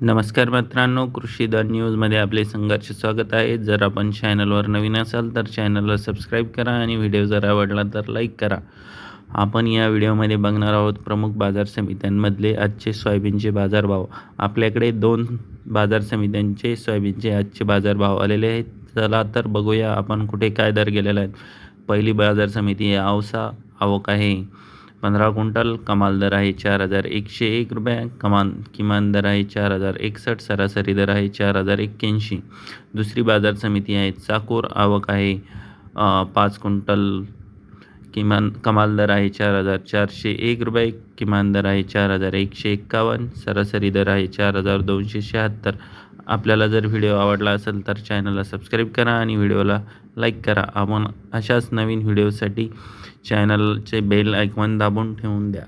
नमस्कार मित्रांनो कृषी द न्यूजमध्ये आपले संघर्ष स्वागत आहे. जर आपण चॅनलवर नवीन असाल तर चॅनलला सबस्क्राईब करा आणि व्हिडिओ जर आवडला तर लाईक करा. आपण या व्हिडिओमध्ये बघणार आहोत प्रमुख बाजार समित्यांमधले आजचे सोयाबीनचे बाजारभाव. आपल्याकडे दोन बाजार समित्यांचे सोयाबीनचे आजचे बाजारभाव आलेले आहेत. चला तर बघूया आपण कुठे काय दर गेलेला आहे. पहिली बाजार समिती आहे आवक आहे. पंधरा क्विंटल कमाल दर आहे चार हजार एकशे एक रुपये कमान किमान दर आहे चार हजार एकसष्ट सरासरी दर आहे चार हजार एक्क्याऐंशी. दुसरी बाजार समिती आहे चाकूर आवक आहे पाच क्विंटल किमान कमाल दर आहे चार हजार चारशे एक रुपये किमान दर आहे चार हजार एकशे एक्कावन्न सरासरी दर आहे चार हजार दोनशे शहात्तर. आपल्याला जर व्हिडिओ आवडला असेल तर चॅनलला सबस्क्राईब करा आणि व्हिडिओला लाईक करा. आपण अशाच नवीन व्हिडिओसाठी चॅनलचे बेल ऐकवून दाबून ठेवून द्या.